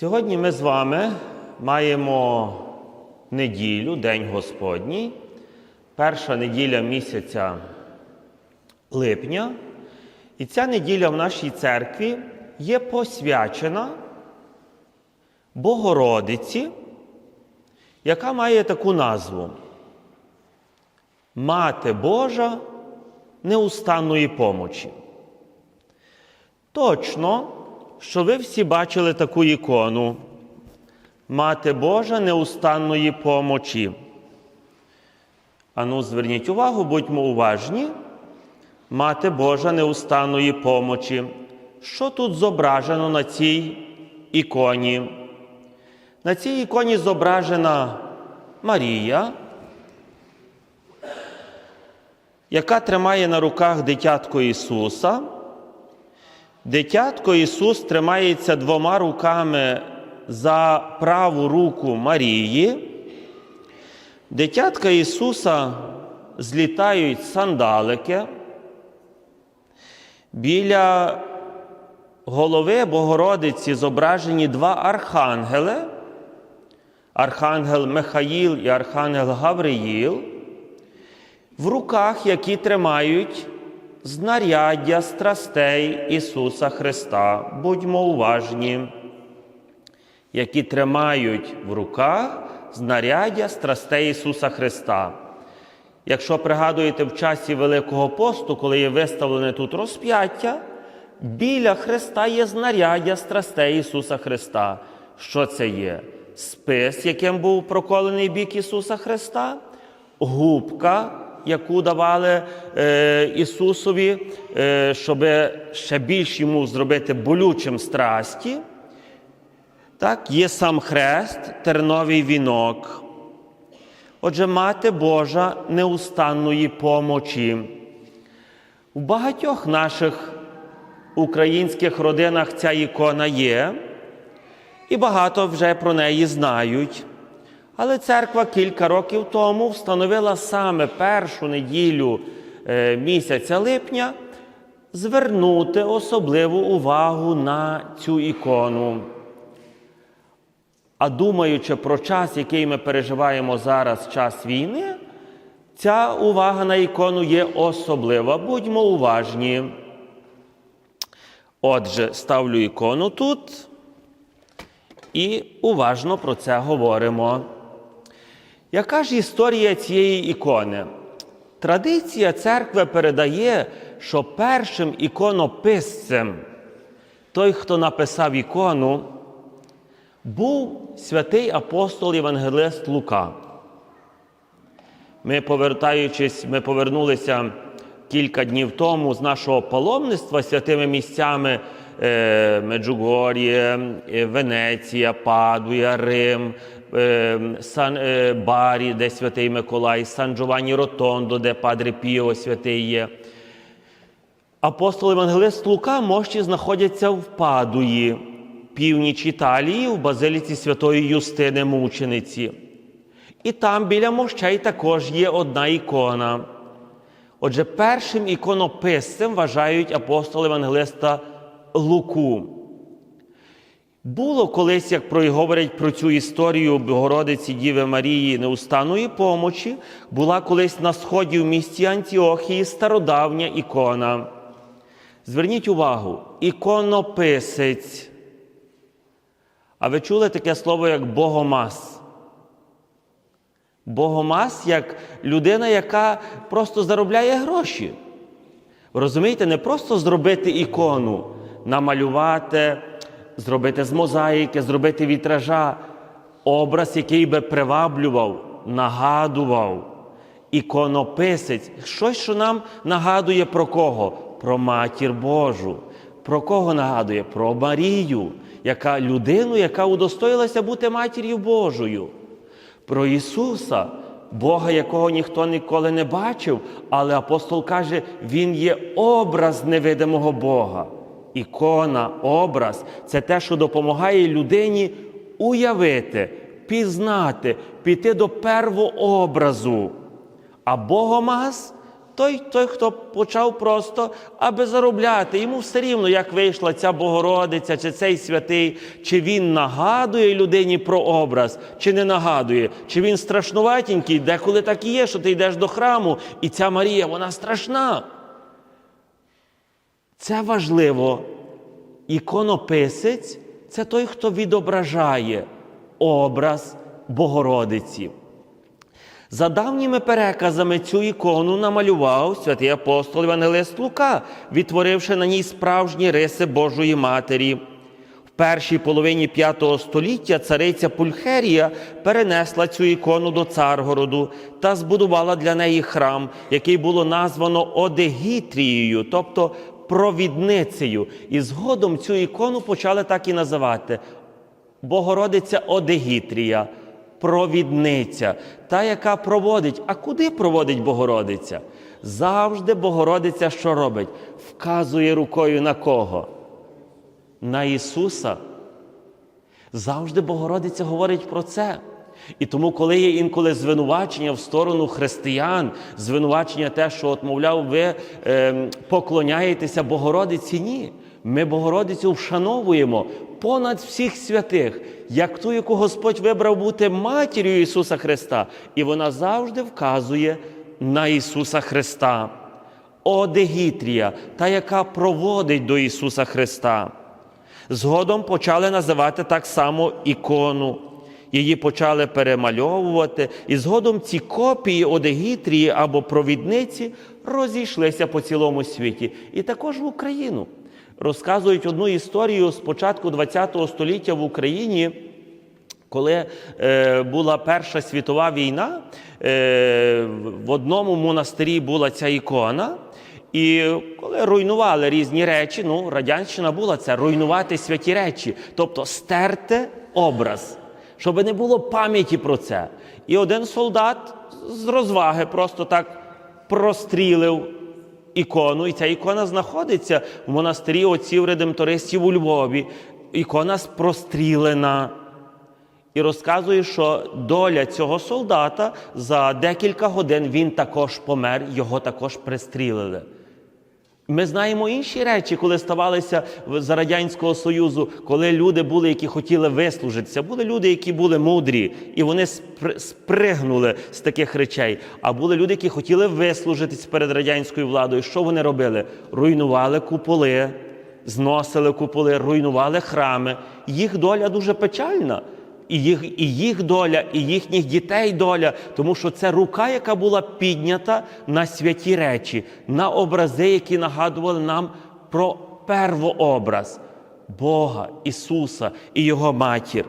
Сьогодні ми з вами маємо неділю, День Господній, перша неділя місяця липня. І ця неділя в нашій церкві є посвячена Богородиці, яка має таку назву Мати Божа неустанної помочі. Точно, що ви всі бачили таку ікону Мати Божа неустанної помочі. Ану, зверніть увагу, будьмо уважні. Мати Божа неустанної помочі. Що тут зображено на цій іконі? На цій іконі зображена Марія, яка тримає на руках дитятко Ісуса. Дитятко Ісус тримається двома руками за праву руку Марії. Дитятка Ісуса злітають сандалики. Біля голови Богородиці зображені два архангели. Архангел Михаїл і Архангел Гавриїл, в руках, які тримають знаряддя страстей Ісуса Христа. Будьмо уважні, які тримають в руках знаряддя страстей Ісуса Христа. Якщо пригадуєте в часі Великого посту, коли є виставлене тут розп'яття, біля Христа є знаряддя страстей Ісуса Христа. Що це є? Спис, яким був проколений бік Ісуса Христа, губка, яку давали е, Ісусові, е, щоб ще більш йому зробити болючим страсті. Так, є сам хрест, терновий вінок. Отже, Мати Божа неустанної помочі. У багатьох наших українських родинах ця ікона є, і багато вже про неї знають. Але церква кілька років тому встановила саме першу неділю е, місяця липня звернути особливу увагу на цю ікону. А думаючи про час, який ми переживаємо зараз, час війни, ця увага на ікону є особлива. Будьмо уважні. Отже, ставлю ікону тут і уважно про це говоримо. Яка ж історія цієї ікони? Традиція церкви передає, що першим іконописцем, той, хто написав ікону, був святий апостол Євангелист Лука. Ми, повертаючись, ми повернулися кілька днів тому з нашого паломництва святими місцями е, Меджугор'є, е, Венеція, Падуя, Рим, Сан е, Барі, де святий Миколай, Сан Джованні Ротондо, де Падре Піо святий є. Апостол Євангелист Лука мощі знаходяться в Падуї, північ Італії, в базиліці Святої Юстини Мучениці. І там біля мощей також є одна ікона. Отже, першим іконописцем вважають апостола Євангелиста Луку. Було колись, як про говорять про цю історію Богородиці Діви Марії неустанної помочі, була колись на сході в місті Антіохії стародавня ікона. Зверніть увагу, іконописець. А ви чули таке слово як Богомаз? Богомаз як людина, яка просто заробляє гроші. Розумієте, не просто зробити ікону, намалювати, зробити з мозаїки, зробити вітража, образ, який би приваблював, нагадував. Іконописець, щось, що нам нагадує про кого? Про матір Божу. Про кого нагадує? Про Марію, яка людину, яка удостоїлася бути матір'ю Божою. Про Ісуса, Бога, якого ніхто ніколи не бачив, але апостол каже, Він є образ невидимого Бога. Ікона, образ це те, що допомагає людині уявити, пізнати, піти до первообразу. А Богомаз той, той, хто почав просто, аби заробляти. Йому все рівно, як вийшла ця Богородиця, чи цей святий, чи він нагадує людині про образ, чи не нагадує, чи він страшнуватенький, деколи так і є, що ти йдеш до храму, і ця Марія, вона страшна. Це важливо. Іконописець це той, хто відображає образ Богородиці. За давніми переказами цю ікону намалював святий апостол Євангелист Лука, відтворивши на ній справжні риси Божої Матері. В першій половині V століття цариця Пульхерія перенесла цю ікону до Царгороду та збудувала для неї храм, який було названо Одегітрією, тобто провідницею. І згодом цю ікону почали так і називати Богородиця Одегітрія, провідниця, та, яка проводить. А куди проводить Богородиця? Завжди Богородиця що робить? Вказує рукою на кого? На Ісуса. Завжди Богородиця говорить про це. І тому, коли є інколи звинувачення в сторону християн, звинувачення те, що, от, мовляв, ви е, поклоняєтеся Богородиці, ні. Ми Богородицю вшановуємо понад всіх святих, як ту, яку Господь вибрав бути матір'ю Ісуса Христа. І вона завжди вказує на Ісуса Христа. Одегітрія, та, яка проводить до Ісуса Христа. Згодом почали називати так само ікону. Її почали перемальовувати, і згодом ці копії Одегітрії або провідниці розійшлися по цілому світі. І також в Україну. Розказують одну історію з початку ХХ століття в Україні. Коли е, була Перша світова війна, е, в одному монастирі була ця ікона, і коли руйнували різні речі, ну, радянщина була це руйнувати святі речі, тобто стерти образ, щоб не було пам'яті про це. І один солдат з розваги просто так прострілив ікону, і ця ікона знаходиться в монастирі отців редемтористів у Львові. Ікона прострілена. І розказує, що доля цього солдата за декілька годин він також помер, його також пристрілили. Ми знаємо інші речі, коли ставалися за Радянського Союзу, коли люди були, які хотіли вислужитися. Були люди, які були мудрі, і вони спри- спригнули з таких речей. А були люди, які хотіли вислужитись перед радянською владою. Що вони робили? Руйнували куполи, зносили куполи, руйнували храми. Їх доля дуже печальна. І їх, і їх доля, і їхніх дітей доля, тому що це рука, яка була піднята на святі речі, на образи, які нагадували нам про первообраз Бога, Ісуса і Його матір.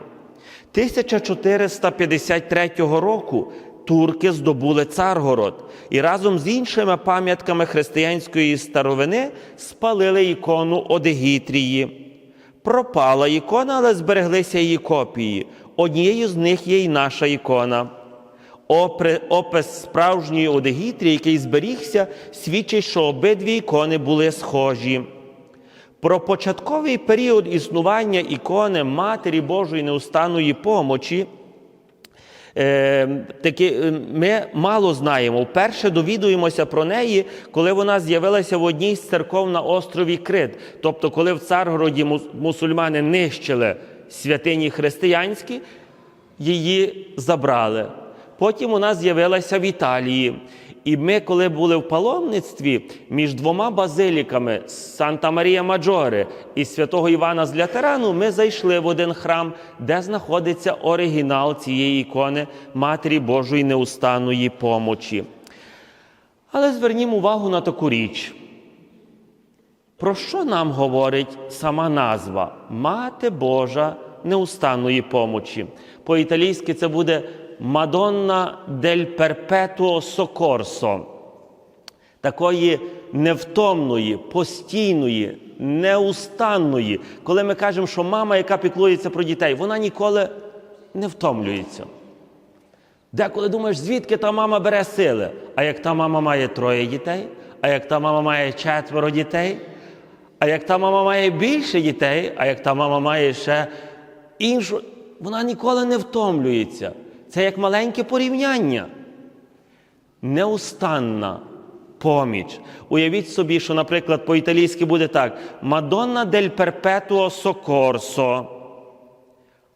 1453 року турки здобули Царгород і разом з іншими пам'ятками християнської старовини спалили ікону Одегітрії. Пропала ікона, але збереглися її копії. Однією з них є й наша ікона. Опис справжньої Одегітрії, який зберігся, свідчить, що обидві ікони були схожі. Про початковий період існування ікони Матері Божої неустанної помочі е, таки, е, ми мало знаємо. Вперше довідуємося про неї, коли вона з'явилася в одній з церков на острові Крит. Тобто, коли в Царгороді мусульмани нищили святині християнські, її забрали. Потім вона з'явилася в Італії. І ми, коли були в паломництві між двома базиліками Санта Марія Маджоре і святого Івана з Лятерану, ми зайшли в один храм, де знаходиться оригінал цієї ікони Матері Божої неустанної помочі. Але звернімо увагу на таку річ. Про що нам говорить сама назва Мати Божа неустанної помочі? По-італійськи це буде Мадонна дель Перпетуо Сокорсо. Такої невтомної, постійної, неустанної. Коли ми кажемо, що мама, яка піклується про дітей, вона ніколи не втомлюється. Деколи думаєш, звідки та мама бере сили? А як та мама має троє дітей, а як та мама має четверо дітей, а як та мама має більше дітей, а як та мама має ще іншу, вона ніколи не втомлюється. Це як маленьке порівняння. Неустанна, поміч. Уявіть собі, що, наприклад, по-італійськи буде так: Мадонна дель перпетуо сокорсо.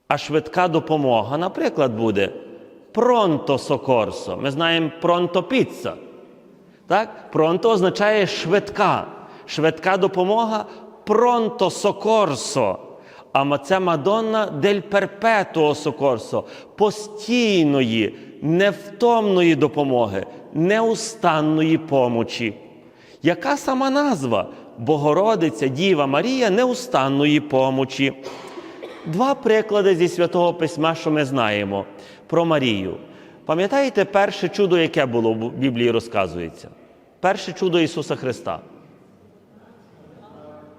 А швидка допомога, наприклад, буде пронто сокорсо. Ми знаємо пронто піца. Так? Пронто означає швидка. Швидка допомога пронто сокорсо. А це Мадонна дель перпетуо сокорсо постійної, невтомної допомоги, неустанної помочі. Яка сама назва? Богородиця Діва Марія неустанної помочі. Два приклади зі Святого Письма, що ми знаємо про Марію. Пам'ятаєте перше чудо, яке було в Біблії розказується? Перше чудо Ісуса Христа.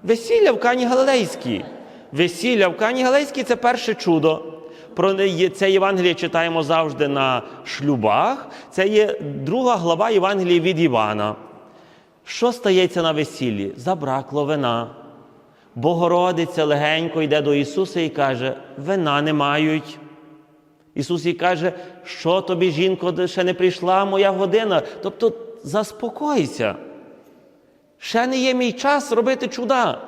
Весілля в Кані Галилейській. Весілля в Кані Галилейській – це перше чудо. Про це Євангеліє читаємо завжди на шлюбах. Це є друга глава Євангелії від Івана. Що стається на весіллі? Забракло вина. Богородиця легенько йде до Ісуса і каже: вина не мають. Ісус їй каже, що тобі, жінко, ще не прийшла моя година. Тобто заспокойся. Ще не є мій час робити чуда.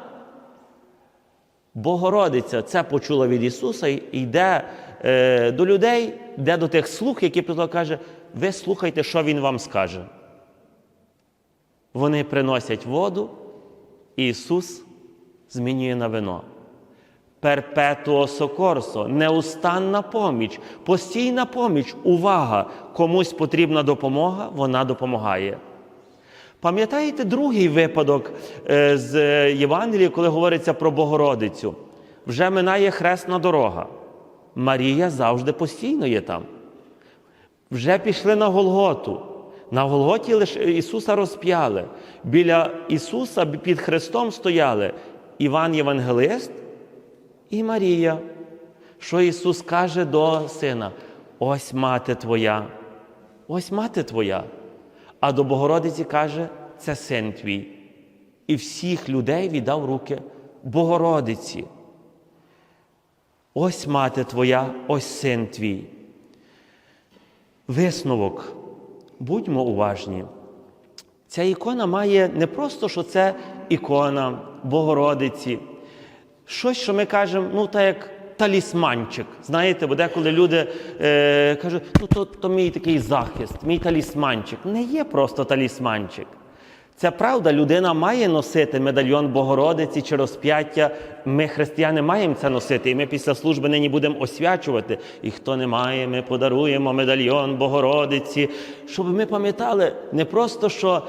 Богородиця це почула від Ісуса і йде е, до людей, йде до тих слуг, які прийшли, каже, ви слухайте, що Він вам скаже. Вони приносять воду, і Ісус змінює на вино. Перпетуо сокорсо, неустанна поміч, постійна поміч, увага, комусь потрібна допомога, вона допомагає. Пам'ятаєте другий випадок е, з Євангелії, коли говориться про Богородицю? Вже минає хресна дорога. Марія завжди постійно є там. Вже пішли на Голготу. На Голготі лише Ісуса розп'яли. Біля Ісуса під Христом стояли Іван Євангелист і Марія. Що Ісус каже до сина? Ось мати твоя, ось мати твоя. А до Богородиці каже, це син твій. І всіх людей віддав руки Богородиці. Ось мати твоя, ось син твій. Висновок. Будьмо уважні. Ця ікона має не просто, що це ікона Богородиці, щось, що ми кажемо, ну так як талісманчик. Знаєте, бо деколи люди е, кажуть, ну то, то мій такий захист, мій талісманчик. Не є просто талісманчик. Це правда, людина має носити медальйон Богородиці чи розп'яття. Ми, християни, маємо це носити, і ми після служби нині будемо освячувати. І хто не має, ми подаруємо медальйон Богородиці, щоб ми пам'ятали не просто, що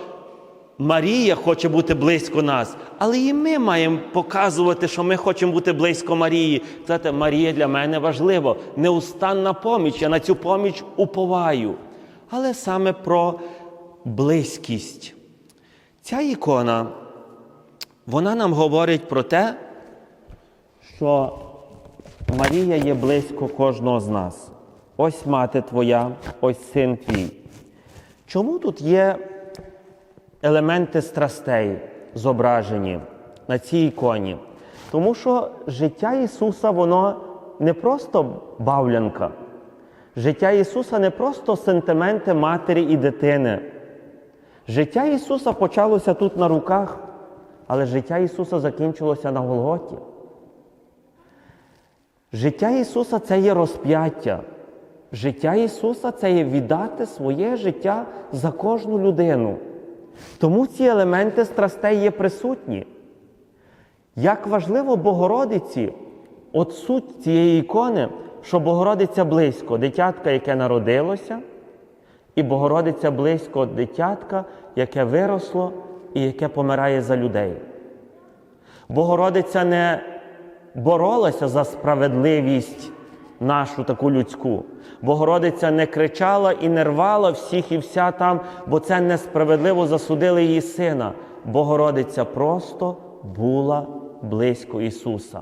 Марія хоче бути близько нас, але і ми маємо показувати, що ми хочемо бути близько Марії. Знаєте, Марія для мене важливо, неустанна поміч. Я на цю поміч уповаю. Але саме про близькість. Ця ікона, вона нам говорить про те, що Марія є близько кожного з нас. Ось мати твоя, ось син твій. Чому тут є елементи страстей зображені на цій іконі? Тому що життя Ісуса, воно не просто бавлянка. Життя Ісуса не просто сентименти матері і дитини. Життя Ісуса почалося тут на руках, але життя Ісуса закінчилося на Голготі. Життя Ісуса це є розп'яття. Життя Ісуса це є віддати своє життя за кожну людину. Тому ці елементи страстей є присутні. Як важливо Богородиці, от суть цієї ікони, що Богородиця близько, дитятка, яке народилося, і Богородиця близько дитятка, яке виросло і яке помирає за людей. Богородиця не боролася за справедливість нашу таку людську. Богородиця не кричала і не рвала всіх і вся там, бо це несправедливо засудили її сина. Богородиця просто була близько Ісуса.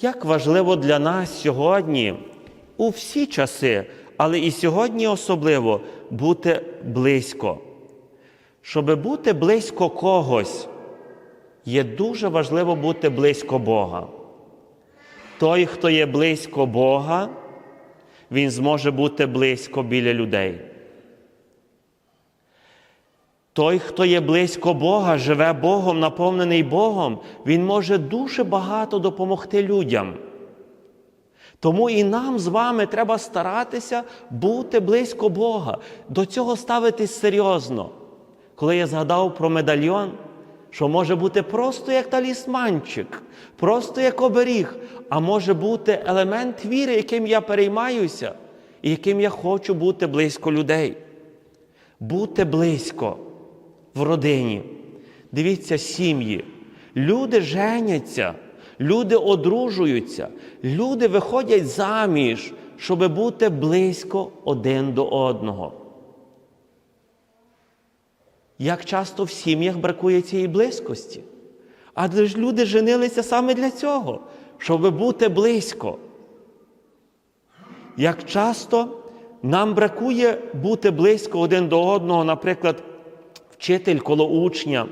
Як важливо для нас сьогодні, у всі часи, але і сьогодні особливо бути близько. Щоб бути близько когось, є дуже важливо бути близько Бога. Той, хто є близько Бога, він зможе бути близько біля людей. Той, хто є близько Бога, живе Богом, наповнений Богом, він може дуже багато допомогти людям. Тому і нам з вами треба старатися бути близько Бога, до цього ставитись серйозно. Коли я згадав про медальйон, що може бути просто як талісманчик, просто як оберіг, а може бути елемент віри, яким я переймаюся, і яким я хочу бути близько людей. Бути близько в родині. Дивіться, сім'ї. Люди женяться, люди одружуються, люди виходять заміж, щоб бути близько один до одного. Як часто в сім'ях бракує цієї близькості? Адже ж люди женилися саме для цього, щоб бути близько. Як часто нам бракує бути близько один до одного, наприклад, вчитель коло учня,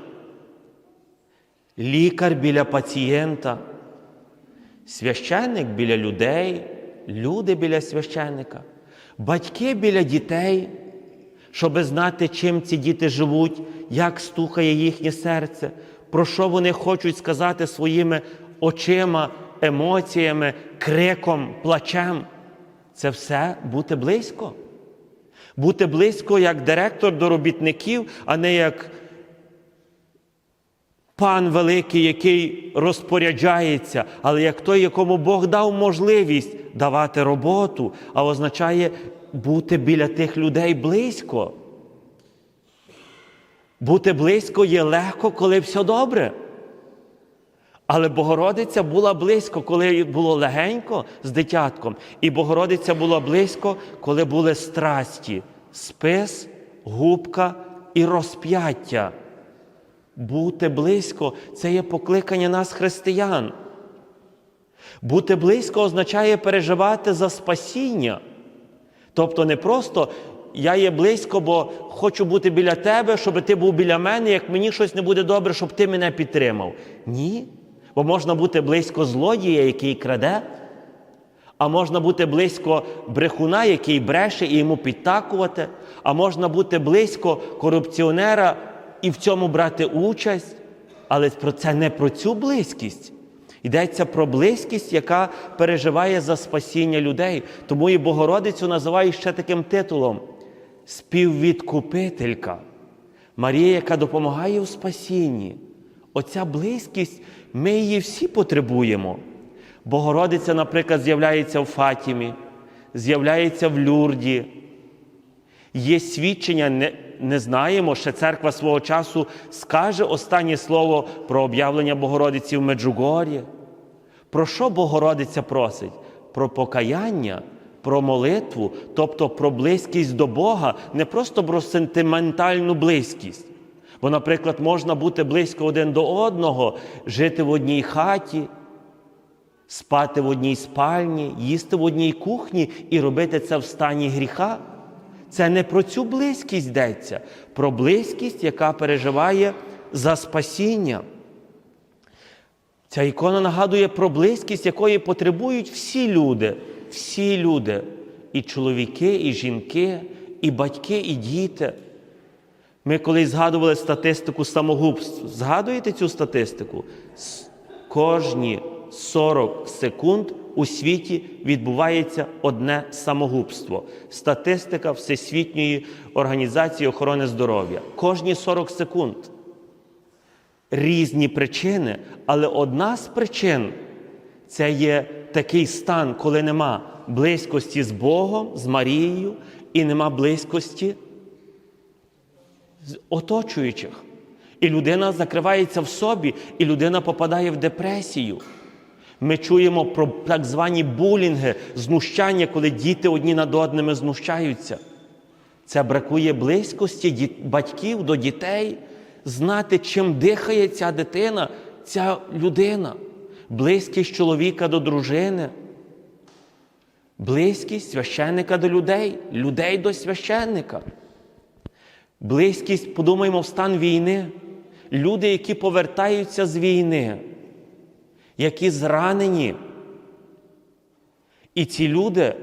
лікар біля пацієнта, священник біля людей, люди біля священника, батьки біля дітей, щоб знати, чим ці діти живуть, як стукає їхнє серце, про що вони хочуть сказати своїми очима, емоціями, криком, плачем. Це все бути близько. Бути близько як директор до робітників, а не як пан великий, який розпоряджається, але як той, якому Бог дав можливість давати роботу, а означає бути біля тих людей близько. Бути близько є легко, коли все добре. Але Богородиця була близько, коли було легенько з дитятком, і Богородиця була близько, коли були страсті, спис, губка і розп'яття. Бути близько це є покликання нас, християн. Бути близько означає переживати за спасіння. Тобто не просто я є близько, бо хочу бути біля тебе, щоб ти був біля мене, як мені щось не буде добре, щоб ти мене підтримав. Ні. Бо можна бути близько злодія, який краде, а можна бути близько брехуна, який бреше і йому підтакувати, а можна бути близько корупціонера і в цьому брати участь. Але про це не про цю близькість. Йдеться про близькість, яка переживає за спасіння людей. Тому і Богородицю називають ще таким титулом співвідкупителька. Марія, яка допомагає у спасінні. Оця близькість, ми її всі потребуємо. Богородиця, наприклад, з'являється в Фатімі, з'являється в Люрді. Є свідчення, не, знаємо, ще церква свого часу скаже останнє слово про об'явлення Богородиці в Меджугорі. Про що Богородиця просить? Про покаяння, про молитву, тобто про близькість до Бога, не просто про сентиментальну близькість. Бо, наприклад, можна бути близько один до одного, жити в одній хаті, спати в одній спальні, їсти в одній кухні і робити це в стані гріха. Це не про цю близькість йдеться, про близькість, яка переживає за спасіння. Ця ікона нагадує про близькість, якої потребують всі люди, всі люди, і чоловіки, і жінки, і батьки, і діти. Ми колись згадували статистику самогубств. Згадуєте цю статистику? Кожні 40 секунд у світі відбувається одне самогубство. Статистика Всесвітньої організації охорони здоров'я. Кожні 40 секунд. Різні причини, але одна з причин це є такий стан, коли нема близькості з Богом, з Марією, і нема близькості з оточуючих. І людина закривається в собі, і людина попадає в депресію. Ми чуємо про так звані булінги, знущання, коли діти одні над одними знущаються. Це бракує близькості батьків до дітей, знати, чим дихає ця дитина, ця людина, близькість чоловіка до дружини, близькість священника до людей, людей до священника. Близькість, подумаємо, в стан війни. Люди, які повертаються з війни, які зранені. І ці люди,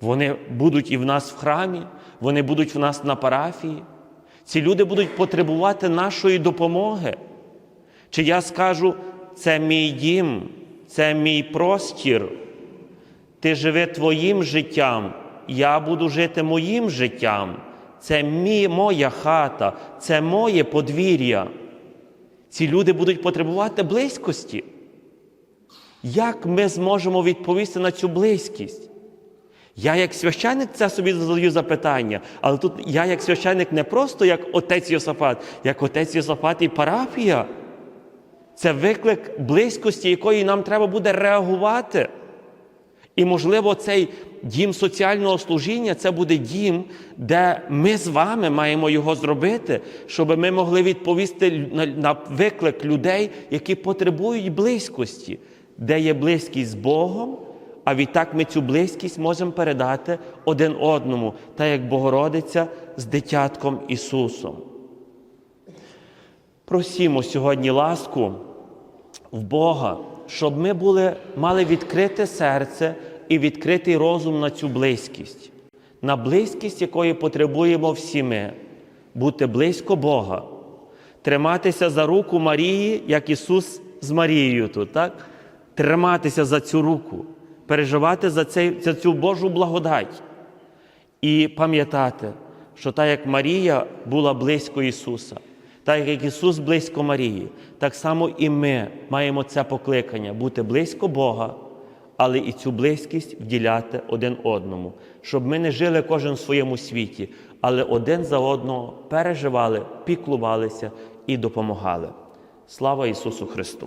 вони будуть і в нас в храмі, вони будуть в нас на парафії. Ці люди будуть потребувати нашої допомоги. Чи я скажу, це мій дім, це мій простір, ти живи твоїм життям, я буду жити моїм життям. Це мій, моя хата, це моє подвір'я. Ці люди будуть потребувати близькості. Як ми зможемо відповісти на цю близькість? Я, як священник, це собі задаю запитання, але тут я, як священник, не просто як отець Йосафат, як отець Йосафат і парафія. Це виклик близькості, якої нам треба буде реагувати. І, можливо, цей дім соціального служіння це буде дім, де ми з вами маємо його зробити, щоб ми могли відповісти на, виклик людей, які потребують близькості, де є близькість з Богом, а відтак ми цю близькість можемо передати один одному, так як Богородиця з дитятком Ісусом. Просімо сьогодні ласку в Бога, щоб ми були, мали відкрите серце і відкритий розум на цю близькість, на близькість, якої потребуємо всі ми, бути близько Бога, триматися за руку Марії, як Ісус з Марією тут, так? Триматися за цю руку, переживати за, цей, за цю Божу благодать і пам'ятати, що так як Марія була близько Ісуса, так як Ісус близько Марії, так само і ми маємо це покликання бути близько Бога, але і цю близькість вділяти один одному, щоб ми не жили кожен в своєму світі, але один за одного переживали, піклувалися і допомагали. Слава Ісусу Христу!